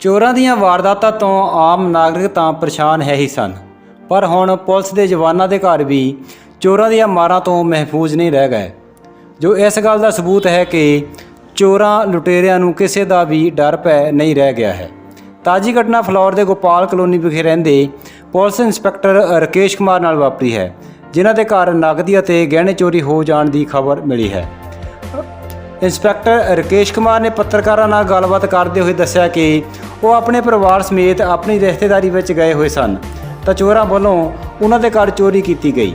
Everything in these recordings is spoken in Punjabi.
ਚੋਰਾਂ ਦੀਆਂ ਵਾਰਦਾਤਾਂ ਤੋਂ ਆਮ ਨਾਗਰਿਕ ਤਾਂ ਪਰੇਸ਼ਾਨ ਹੈ ਹੀ ਸਨ। ਪਰ ਹੁਣ ਪੁਲਿਸ ਦੇ ਜਵਾਨਾਂ ਦੇ ਘਰ ਵੀ ਚੋਰਾਂ ਦੀਆਂ ਮਾਰਾਂ ਤੋਂ ਮਹਿਫੂਜ਼ ਨਹੀਂ ਰਹਿ ਗਏ। ਜੋ ਇਸ ਗੱਲ ਦਾ ਸਬੂਤ ਹੈ ਕਿ ਚੋਰਾਂ ਲੁਟੇਰਿਆਂ ਨੂੰ ਕਿਸੇ ਦਾ ਵੀ ਡਰ ਪੈ ਨਹੀਂ ਰਹਿ ਗਿਆ ਹੈ। ਤਾਜੀ ਘਟਨਾ ਫਲੌਰ ਦੇ ਗੋਪਾਲ ਕਲੋਨੀ ਵਿਖੇ ਰਹਿੰਦੇ ਪੁਲਿਸ ਇੰਸਪੈਕਟਰ ਰਕੇਸ਼ ਕੁਮਾਰ ਨਾਲ ਵਾਪਰੀ ਹੈ, ਜਿਨ੍ਹਾਂ ਦੇ ਘਰ ਨਗਦੀ ਅਤੇ ਗਹਿਣੇ ਚੋਰੀ ਹੋ ਜਾਣ ਦੀ ਖਬਰ ਮਿਲੀ ਹੈ। ਇੰਸਪੈਕਟਰ ਰਕੇਸ਼ ਕੁਮਾਰ ਨੇ ਪੱਤਰਕਾਰਾਂ ਨਾਲ ਗੱਲਬਾਤ ਕਰਦੇ ਹੋਏ ਦੱਸਿਆ ਕਿ ਉਹ ਆਪਣੇ ਪਰਿਵਾਰ ਸਮੇਤ ਆਪਣੀ ਰਿਸ਼ਤੇਦਾਰੀ ਵਿੱਚ ਗਏ ਹੋਏ ਸਨ। ਤਾਂ ਚੋਰਾਂ ਵੱਲੋਂ ਉਹਨਾਂ ਦੇ ਘਰ ਚੋਰੀ ਕੀਤੀ ਗਈ।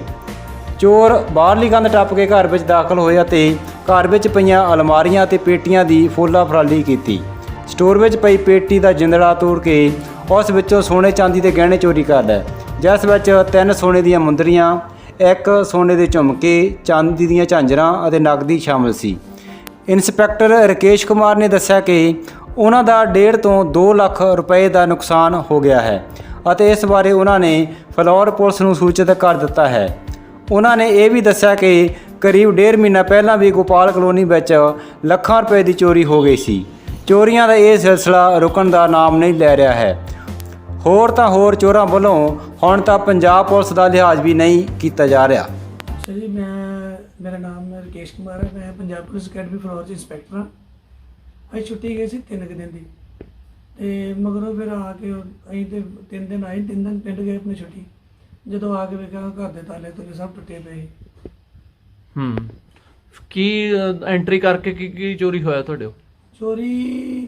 ਚੋਰ ਬਾਹਰਲੀ ਕੰਧ ਟੱਪ ਕੇ ਘਰ ਵਿੱਚ ਦਾਖਲ ਹੋਏ ਅਤੇ ਘਰ ਵਿੱਚ ਪਈਆਂ ਅਲਮਾਰੀਆਂ ਅਤੇ ਪੇਟੀਆਂ ਦੀ ਫੋਲਾ ਫਰਾਲੀ ਕੀਤੀ। ਸਟੋਰ ਵਿੱਚ ਪਈ ਪੇਟੀ ਦਾ ਜਿੰਦੜਾ ਤੋੜ ਕੇ ਉਸ ਵਿੱਚੋਂ ਸੋਨੇ ਚਾਂਦੀ ਦੇ ਗਹਿਣੇ ਚੋਰੀ ਕਰ ਲਏ। ਜਿਸ ਵਿੱਚ ਤਿੰਨ ਸੋਨੇ ਦੀਆਂ ਮੁੰਦਰੀਆਂ, ਇੱਕ ਸੋਨੇ ਦੇ ਝੁਮਕੇ, ਚਾਂਦੀ ਦੀਆਂ ਝਾਂਜਰਾਂ ਅਤੇ ਨਗਦੀ ਸ਼ਾਮਲ ਸੀ। ਇੰਸਪੈਕਟਰ ਰਕੇਸ਼ ਕੁਮਾਰ ਨੇ ਦੱਸਿਆ ਕਿ ਉਹਨਾਂ ਦਾ 1.5 ਤੋਂ 2 ਲੱਖ ਰੁਪਏ ਦਾ ਨੁਕਸਾਨ ਹੋ ਗਿਆ ਹੈ ਅਤੇ ਇਸ ਬਾਰੇ ਉਹਨਾਂ ਨੇ ਫਲੌਰ ਪੁਲਿਸ ਨੂੰ ਸੂਚਿਤ ਕਰ ਦਿੱਤਾ ਹੈ। ਉਹਨਾਂ ਨੇ ਇਹ ਵੀ ਦੱਸਿਆ ਕਿ ਕਰੀਬ ਡੇਢ ਮਹੀਨਾ ਪਹਿਲਾਂ ਵੀ ਗੋਪਾਲ ਕਲੋਨੀ ਵਿੱਚ ਲੱਖਾਂ ਰੁਪਏ ਦੀ ਚੋਰੀ ਹੋ ਗਈ ਸੀ। ਚੋਰੀਆਂ ਦਾ ਇਹ ਸਿਲਸਿਲਾ ਰੁਕਣ ਦਾ ਨਾਮ ਨਹੀਂ ਲੈ ਰਿਹਾ ਹੈ। ਹੋਰ ਤਾਂ ਹੋਰ ਚੋਰਾਂ ਵੱਲੋਂ ਹੁਣ ਤਾਂ ਪੰਜਾਬ ਪੁਲਿਸ ਦਾ ਲਿਹਾਜ਼ ਵੀ ਨਹੀਂ ਕੀਤਾ ਜਾ ਰਿਹਾ। ਸਰ ਜੀ, ਮੈਂ ਮੇਰਾ ਨਾਮ ਹੈ ਰਕੇਸ਼ ਕੁਮਾਰ ਹੈ। ਮੈਂ ਪੰਜਾਬ ਪੁਲਿਸ ਅਕੈਡਮੀ ਫਲੋਰ 'ਚ ਇੰਸਪੈਕਟਰ ਹਾਂ। ਅੱਜ ਛੁੱਟੀ ਗਈ ਸੀ ਤਿੰਨ ਕੁ ਦਿਨ ਦੀ। ਤੇ ਮਗਰੋਂ ਫਿਰ ਆ ਕੇ ਅਸੀਂ ਤੇ ਤਿੰਨ ਦਿਨ ਆਏ ਤਿੰਨ ਦਿਨ ਪਿੰਡ ਗਏ ਆਪਣੀ ਛੁੱਟੀ। ਜਦੋਂ ਆ ਕੇ ਵੇਖਿਆ ਘਰ ਦੇ ਤਾਲੇ ਤੁਲੇ ਸਭ ਟੁੱਟੇ ਪਏ ਸੀ। ਹੂੰ। ਕੀ ਐਂਟਰੀ ਕਰਕੇ ਕੀ ਕੀ ਚੋਰੀ ਹੋਇਆ ਤੁਹਾਡੇ ਕੋਲ? ਚੋਰੀ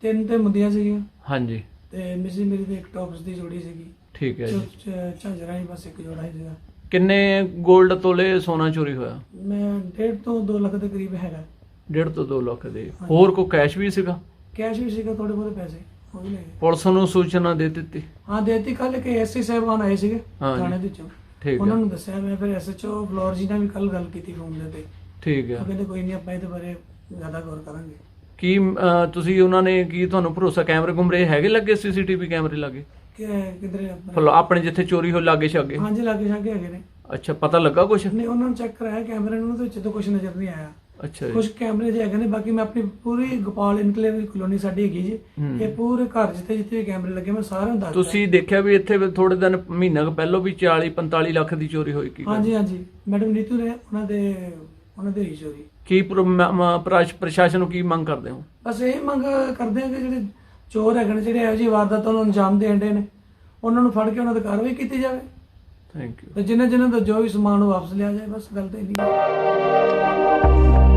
ਤਿੰਨ ਤੇ ਮੁੰਦੀਆਂ ਸੀਗੀਆਂ। ਹਾਂਜੀ। ਤੇ ਮਿਸੀ ਮੇਰੀ ਤੇ ਇੱਕ ਟੌਪਸ ਦੀ ਜੋੜੀ ਸੀਗੀ। ਠੀਕ ਹੈ ਜੀ। ਝਾਂਜਰਾਂ ਹੀ ਬਸ ਇੱਕ ਜੋੜਾ ਹੀ ਸੀਗਾ। ਕਿੰਨੇ 골ਡ ਤੋਲੇ ਸੋਨਾ ਚੋਰੀ ਹੋਇਆ? ਮੈਂ ਡੇਢ ਤੋਂ 2 ਲੱਖ ਦੇ ਕਰੀਬ ਹੈਗਾ। ਡੇਢ ਤੋਂ 2 ਲੱਖ ਦੇ। ਹੋਰ ਕੋ ਕੈਸ਼ ਵੀ ਸੀਗਾ? ਕੈਸ਼ ਵੀ ਸੀਗਾ ਥੋੜੇ ਬਹੁਤੇ ਪੈਸੇ। ਉਹ ਵੀ ਲੈ ਗਏ ਪੁਲਿਸ ਨੂੰ ਸੂਚਨਾ ਦੇ ਦਿੱਤੀ। ਹਾਂ ਦੇਤੀ। ਕੱਲ ਕਿ ਐਸਸੀ ਸਾਹਿਬਾਨ ਆਏ ਸੀਗੇ ਹਾਂ ਜੀ। ਥਾਣੇ ਦੇ ਵਿੱਚੋਂ। ਠੀਕ ਉਹਨਾਂ ਹੈ ਨੂੰ ਦੱਸਿਆ ਮੈਂ ਫਿਰ ਐਸਐਚਓ ਫਲੋਰ ਜੀ ਨਾਲ ਵੀ ਕੱਲ ਗੱਲ ਕੀਤੀ ਫੋਨ ਦੇ ਤੇ ਠੀਕ ਹੈ। ਕਹਿੰਦੇ ਕੋਈ ਨਹੀਂ ਆਪਾਂ ਇਹਦੇ ਬਾਰੇ ਜ਼ਿਆਦਾ ਗੌਰ ਕਰਾਂਗੇ। ਕੀ ਅਹ, ਤੁਸੀਂ ਉਹਨਾਂ ਨੇ ਕੀ ਤੁਹਾਨੂੰ ਭਰੋਸਾ? ਕੈਮਰੇ ਕੁਮਰੇ ਹੈਗੇ ਲੱਗੇ ਸੀਸੀਟੀਵੀ ਕੈਮਰੇ ਲੱਗੇ? ਕਿ ਕਿਧਰੇ ਆਪਣੇ ਫਲ ਆਪਣੇ ਜਿੱਥੇ ਚੋਰੀ ਹੋ ਲਾਗੇ ਛਾਗੇ? ਹਾਂਜੀ ਲਾਗੇ ਛਾਗੇ ਹੈਗੇ ਨੇ। ਅੱਛਾ ਪਤਾ ਲੱਗਾ ਕੁਛ? ਨਹੀਂ ਉਹਨਾਂ ਨੂੰ ਚੈੱਕ ਕਰਾਇਆ ਕੈਮਰੇ ਨੂੰ ਤਾਂ ਕੁਝ ਨਜ਼ਰ ਨਹੀਂ ਆਇਆ। ਅੱਛਾ ਜੀ। ਕੁਝ ਕੈਮਰੇ ਜੇ ਹੈਗੇ ਨੇ ਬਾਕੀ ਮੈਂ ਆਪਣੀ ਪੂਰੀ ਗੋਪਾਲ ਇਨਕਲੇਵ ਕਲੋਨੀ ਸਾਡੀ ਹੈਗੀ ਜੀ। ਹੂੰ। ਇਹ ਪੂਰੇ ਘਰ ਜਿੱਥੇ ਜਿੱਥੇ ਵੀ ਕੈਮਰੇ ਲੱਗੇ ਮੈਂ ਸਾਰਿਆਂ ਨੂੰ ਦੱਸ। ਤੁਸੀਂ ਦੇਖਿਆ ਵੀ ਇੱਥੇ ਥੋੜੇ ਦਿਨ ਮਹੀਨਾ ਕੁ ਪਹਿਲਾਂ ਵੀ 40 45 ਲੱਖ ਦੀ ਚੋਰੀ ਹੋਈ ਕੀ? ਹਾਂਜੀ ਹਾਂਜੀ। ਮੈਡਮ ਨੀਤੂ ਨੇ ਉਹਨਾਂ ਦੇ ਉਹਨਾਂ ਦੇ ਚੋਰੀ। ਕੀ ਪ੍ਰਸ਼ਾਸਨ ਨੂੰ ਕੀ ਮੰਗ ਕਰਦੇ ਹੋ? ਬਸ ਇਹ ਮੰਗ ਕਰਦੇ ਆ ਕਿ ਜਿਹੜੇ ਚੋਰ ਹੈਗੇ ਨੇ ਜਿਹੜੇ ਇਹੋ ਜਿਹੀ ਵਾਰਦਾਤਾਂ ਨੂੰ ਅੰਜਾਮ ਦੇਣ ਦੇ ਨੇ ਉਹਨਾਂ ਨੂੰ ਫੜ ਕੇ ਉਹਨਾਂ ਤੇ ਕਾਰਵਾਈ ਕੀਤੀ ਜਾਵੇ। ਥੈਂਕ ਯੂ ਤੇ ਜਿਨ੍ਹਾਂ ਜਿਨ੍ਹਾਂ ਦਾ ਜੋ ਵੀ ਸਮਾਨ ਉਹ ਵਾਪਸ ਲਿਆ ਜਾਏ ਬਸ ਗੱਲ ਤਾਂ ਇੰਨੀ ਹੈ।